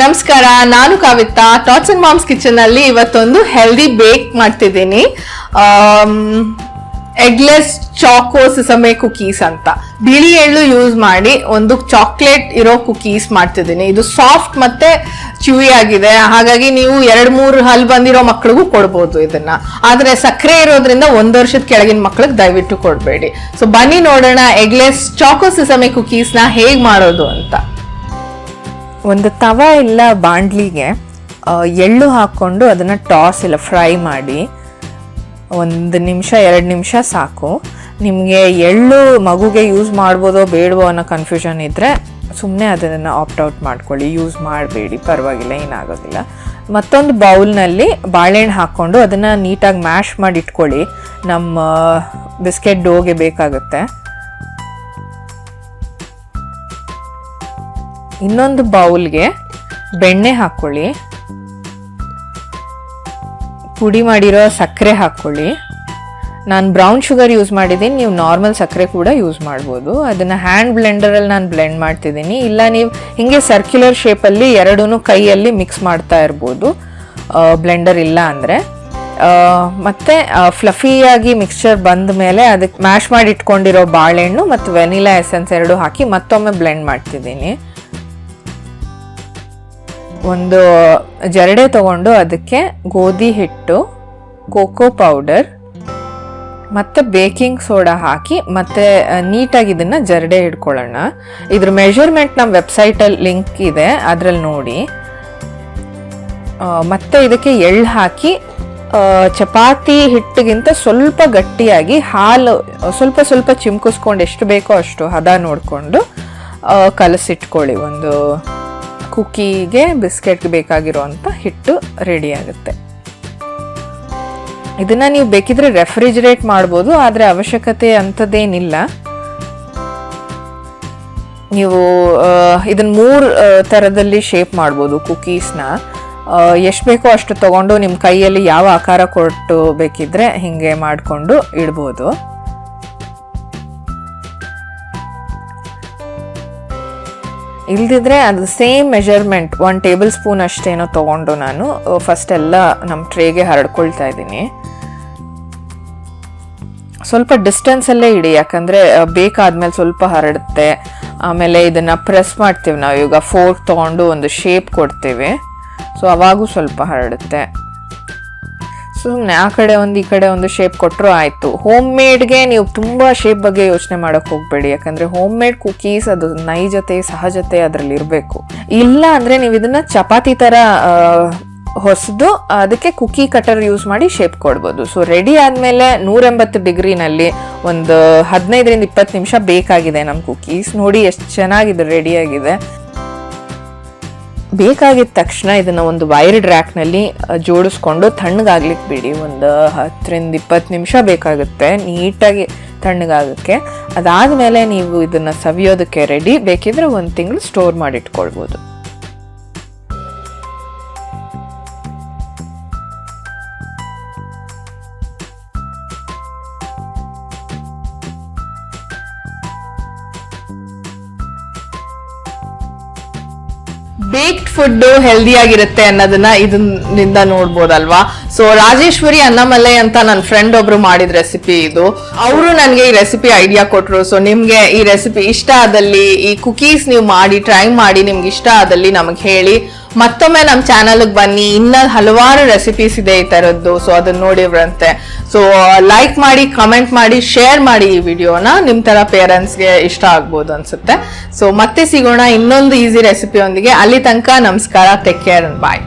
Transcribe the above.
ನಮಸ್ಕಾರ, ನಾನು Kavitha tots and moms kitchen ಅಲ್ಲಿ ಇವತ್ತೊಂದು ಹೆಲ್ದಿ ಬೇಕ್ ಮಾಡ್ತಿದ್ದೀನಿ. ಎಗ್ಲೆಸ್ ಚಾಕೋ ಸಿಸಮೆ ಕುಕೀಸ್ ಅಂತ. ಬಿಳಿ ಎಳ್ಳು ಯೂಸ್ ಮಾಡಿ ಒಂದು ಚಾಕ್ಲೇಟ್ ಇರೋ ಕುಕೀಸ್ ಮಾಡ್ತಿದ್ದೀನಿ. ಇದು ಸಾಫ್ಟ್ ಮತ್ತೆ ಚ್ಯೂಯಿ ಆಗಿದೆ. ಹಾಗಾಗಿ ನೀವು ಎರಡು ಮೂರು ಹಲ್ ಬಂದಿರೋ ಮಕ್ಳಿಗೂ ಕೊಡ್ಬೋದು ಇದನ್ನ. ಆದರೆ ಸಕ್ಕರೆ ಇರೋದ್ರಿಂದ ಒಂದು ವರ್ಷದ ಕೆಳಗಿನ ಮಕ್ಳಿಗೆ ದಯವಿಟ್ಟು ಕೊಡಬೇಡಿ. ಸೊ ಬನ್ನಿ ನೋಡೋಣ ಎಗ್ಲೆಸ್ ಚಾಕೋ ಸಿಸಮೆ ಕುಕೀಸ್ನ ಹೇಗೆ ಮಾಡೋದು ಅಂತ. ಒಂದು ತವ ಇಲ್ಲ ಬಾಂಡ್ಲಿಗೆ ಎಳ್ಳು ಹಾಕ್ಕೊಂಡು ಅದನ್ನು ಟಾಸ್ ಇಲ್ಲ, ಫ್ರೈ ಮಾಡಿ, ಒಂದು ನಿಮಿಷ, ಎರಡು ನಿಮಿಷ ಸಾಕು. ನಿಮಗೆ ಎಳ್ಳು ಮಗುಗೆ ಯೂಸ್ ಮಾಡ್ಬೋದೋ ಬೇಡವೋ ಅನ್ನೋ ಕನ್ಫ್ಯೂಷನ್ ಇದ್ದರೆ ಸುಮ್ಮನೆ ಅದನ್ನು ಆಪ್ಟ್ ಔಟ್ ಮಾಡ್ಕೊಳ್ಳಿ. ಯೂಸ್ ಮಾಡಬೇಡಿ, ಪರವಾಗಿಲ್ಲ, ಏನಾಗೋದಿಲ್ಲ. ಮತ್ತೊಂದು ಬೌಲ್ನಲ್ಲಿ ಬಾಳೆಹಣ್ಣು ಹಾಕ್ಕೊಂಡು ಅದನ್ನು ನೀಟಾಗಿ ಮ್ಯಾಶ್ ಮಾಡಿ ಇಟ್ಕೊಳ್ಳಿ. ನಮ್ಮ ಬಿಸ್ಕೆಟ್ ಡೋಗೆ ಬೇಕಾಗುತ್ತೆ. ಇನ್ನೊಂದು ಬೌಲ್ಗೆ ಬೆಣ್ಣೆ ಹಾಕ್ಕೊಳ್ಳಿ ಪುಡಿ ಮಾಡಿರೋ ಸಕ್ಕರೆ ಹಾಕ್ಕೊಳ್ಳಿ ನಾನು ಬ್ರೌನ್ ಶುಗರ್ ಯೂಸ್ ಮಾಡಿದ್ದೀನಿ, ನೀವು ನಾರ್ಮಲ್ ಸಕ್ಕರೆ ಕೂಡ ಯೂಸ್ ಮಾಡ್ಬೋದು. ಅದನ್ನು ಹ್ಯಾಂಡ್ ಬ್ಲೆಂಡರಲ್ಲಿ ನಾನು ಬ್ಲೆಂಡ್ ಮಾಡ್ತಿದ್ದೀನಿ. ಇಲ್ಲ ನೀವು ಹಿಂಗೆ ಸರ್ಕ್ಯುಲರ್ ಶೇಪಲ್ಲಿ ಎರಡೂ ಕೈಯಲ್ಲಿ ಮಿಕ್ಸ್ ಮಾಡ್ತಾ ಇರ್ಬೋದು. ಬ್ಲೆಂಡರ್ ಇಲ್ಲ ಅಂದರೆ. ಮತ್ತು ಫ್ಲಫಿಯಾಗಿ ಮಿಕ್ಸ್ಚರ್ ಬಂದ ಮೇಲೆ ಅದಕ್ಕೆ ಮ್ಯಾಶ್ ಮಾಡಿ ಇಟ್ಕೊಂಡಿರೋ ಬಾಳೆಹಣ್ಣು ಮತ್ತು ವೆನಿಲಾ ಎಸೆನ್ಸ್ ಎರಡು ಹಾಕಿ ಮತ್ತೊಮ್ಮೆ ಬ್ಲೆಂಡ್ ಮಾಡ್ತಿದ್ದೀನಿ. ಒಂದು ಜರಡೆ ತಗೊಂಡು ಅದಕ್ಕೆ ಗೋಧಿ ಹಿಟ್ಟು, ಕೋಕೋ ಪೌಡರ್, ಮತ್ತು ಬೇಕಿಂಗ್ ಸೋಡಾ ಹಾಕಿ, ಮತ್ತೆ ನೀಟಾಗಿ ಇದನ್ನು ಜರಡೆ ಹಿಡ್ಕೊಳ್ಳೋಣ. ಇದ್ರ ಮೆಷರ್ಮೆಂಟ್ ನಮ್ಮ ವೆಬ್ಸೈಟಲ್ಲಿ ಲಿಂಕ್ ಇದೆ, ಅದರಲ್ಲಿ ನೋಡಿ. ಮತ್ತು ಮತ್ತೆ ಇದಕ್ಕೆ ಎಳ್ಳು ಹಾಕಿ ಚಪಾತಿ ಹಿಟ್ಟಿಗಿಂತ ಸ್ವಲ್ಪ ಗಟ್ಟಿಯಾಗಿ ಹಾಲು, ಸ್ವಲ್ಪ ಸ್ವಲ್ಪ ಚಿಮ್ಕಿಸ್ಕೊಂಡು ಎಷ್ಟು ಬೇಕೋ ಅಷ್ಟು ಹದ ನೋಡಿಕೊಂಡು ಕಲಸಿಟ್ಕೊಳ್ಳಿ ಒಂದು ಕುಕ್ಕಿಗೆ ಬಿಸ್ಕೆಟ್ಗೆ ಬೇಕಾಗಿರುವಂಥ ಹಿಟ್ಟು ರೆಡಿ ಆಗುತ್ತೆ. ಇದನ್ನು ನೀವು ಬೇಕಿದ್ರೆ ರೆಫ್ರಿಜರೇಟ್ ಮಾಡ್ಬೋದು, ಆದರೆ ಅವಶ್ಯಕತೆ ಅಂಥದ್ದೇನಿಲ್ಲ. ನೀವು ಇದನ್ನ ಮೂರು ಥರದಲ್ಲಿ ಶೇಪ್ ಮಾಡ್ಬೋದು ಕುಕೀಸ್ನ ಎಷ್ಟು ಬೇಕೋ ಅಷ್ಟು ತೊಗೊಂಡು ನಿಮ್ಮ ಕೈಯಲ್ಲಿ ಯಾವ ಆಕಾರ ಕೊಟ್ಟು ಬೇಕಿದ್ರೆ ಹಿಂಗೆ ಮಾಡಿಕೊಂಡು ಇಡ್ಬೋದು. ಇಲ್ದಿದ್ರೆ ಅದು same measurement one tablespoon ಅಷ್ಟೇನೋ ತಗೊಂಡು ನಾನು ಫಸ್ಟ್ ಎಲ್ಲ ನಮ್ಮ ಟ್ರೇಗೆ ಹರಡ್ಕೊಳ್ತಾ ಇದ್ದೀನಿ. ಸ್ವಲ್ಪ ಡಿಸ್ಟೆನ್ಸಲ್ಲೇ ಇಡಿ, ಯಾಕಂದರೆ ಬೇಕಾದ್ಮೇಲೆ ಸ್ವಲ್ಪ ಹರಡುತ್ತೆ. ಆಮೇಲೆ ಇದನ್ನು ಪ್ರೆಸ್ ಮಾಡ್ತೀವಿ ನಾವು ಈಗ ಫೋರ್ಕ್ ತಗೊಂಡು ಒಂದು ಶೇಪ್ ಕೊಡ್ತೀವಿ. ಸೊ ಅವಾಗೂ ಸ್ವಲ್ಪ ಹರಡುತ್ತೆ. ಸುಮ್ಮನೆ ಆ ಕಡೆ ಒಂದು, ಈ ಕಡೆ ಒಂದು ಶೇಪ್ ಕೊಟ್ಟರು ಆಯಿತು. ಹೋಮ್ ಮೇಡ್ಗೆ ನೀವು ತುಂಬ ಶೇಪ್ ಬಗ್ಗೆ ಯೋಚನೆ ಮಾಡೋಕೆ ಹೋಗಬೇಡಿ. ಯಾಕಂದರೆ ಹೋಮ್ ಮೇಡ್ ಕುಕೀಸ್ ಅದು ನೈಜತೆ, ಸಹಜತೆ ಅದರಲ್ಲಿ ಇರಬೇಕು. ಇಲ್ಲ ಅಂದರೆ ನೀವು ಇದನ್ನು ಚಪಾತಿ ಥರ ಹೊಸದು ಅದಕ್ಕೆ ಕುಕ್ಕಿ ಕಟರ್ ಯೂಸ್ ಮಾಡಿ ಶೇಪ್ ಕೊಡ್ಬೋದು. ಸೊ ರೆಡಿ ಆದಮೇಲೆ ನೂರೆಂಬತ್ತು ಡಿಗ್ರಿನಲ್ಲಿ ಒಂದು ಹದಿನೈದರಿಂದ ಇಪ್ಪತ್ತು ನಿಮಿಷ ಬೇಕಾಗಿದೆ ನಮ್ಮ ಕುಕೀಸ್ ನೋಡಿ ಎಷ್ಟು ಚೆನ್ನಾಗಿದೆ ರೆಡಿಯಾಗಿದೆ ಬೇಕಾಗಿದ್ದ ತಕ್ಷಣ ಇದನ್ನು ಒಂದು ವೈರ್ಡ್ ರ್ಯಾಕ್ನಲ್ಲಿ ಜೋಡಿಸ್ಕೊಂಡು ತಣ್ಣಗಾಗ್ಲಿಕ್ಕೆ ಬಿಡಿ. ಒಂದು ಹತ್ತರಿಂದ ಇಪ್ಪತ್ತು ನಿಮಿಷ ಬೇಕಾಗುತ್ತೆ ನೀಟಾಗಿ ತಣ್ಣಗಾಗಕ್ಕೆ. ಅದಾದಮೇಲೆ ನೀವು ಇದನ್ನು ಸವಿಯೋದಕ್ಕೆ ರೆಡಿ ಬೇಕಿದ್ರೆ ಒಂದು ತಿಂಗಳು ಸ್ಟೋರ್ ಮಾಡಿ ಬೇಕ್ಡ್ ಫುಡ್ ಹೆಲ್ದಿ ಆಗಿರುತ್ತೆ ಅನ್ನೋದನ್ನ ಇದನ್ನಿಂದ ನೋಡ್ಬೋದಲ್ವಾ? ಸೊ ರಾಜೇಶ್ವರಿ ಅನ್ನಮಲೆ ಅಂತ ನನ್ನ ಫ್ರೆಂಡ್ ಒಬ್ರು ಮಾಡಿದ ರೆಸಿಪಿ ಇದು. ಅವರು ನನಗೆ ಈ ರೆಸಿಪಿ ಐಡಿಯಾ ಕೊಟ್ಟರು ಸೊ ನಿಮ್ಗೆ ಈ ರೆಸಿಪಿ ಇಷ್ಟ ಆದಲ್ಲಿ ಈ ಕುಕೀಸ್ ನೀವು ಮಾಡಿ ಟ್ರೈ ಮಾಡಿ ನಿಮ್ಗೆ ಇಷ್ಟ ಆದಲ್ಲಿ ನಮಗೆ ಹೇಳಿ. ಮತ್ತೊಮ್ಮೆ ನಮ್ಮ ಚಾನಲ್ಗೆ ಬನ್ನಿ. ಇನ್ನ ಹಲವಾರು ರೆಸಿಪೀಸ್ ಇದೆ ಈ ಥರದ್ದು ಸೊ ಅದನ್ನ ನೋಡಿವ್ರಂತೆ. ಸೊ ಲೈಕ್ ಮಾಡಿ ಕಮೆಂಟ್ ಮಾಡಿ ಶೇರ್ ಮಾಡಿ ಈ ವಿಡಿಯೋನ. ನಿಮ್ಮ ತರ ಪೇರೆಂಟ್ಸ್ಗೆ ಇಷ್ಟ ಆಗ್ಬೋದು ಅನ್ಸುತ್ತೆ. ಸೊ ಮತ್ತೆ ಸಿಗೋಣ ಇನ್ನೊಂದು ಈಸಿ ರೆಸಿಪಿಯೊಂದಿಗೆ ಅಲ್ಲಿ ತನಕ ನಮಸ್ಕಾರ. Take care bye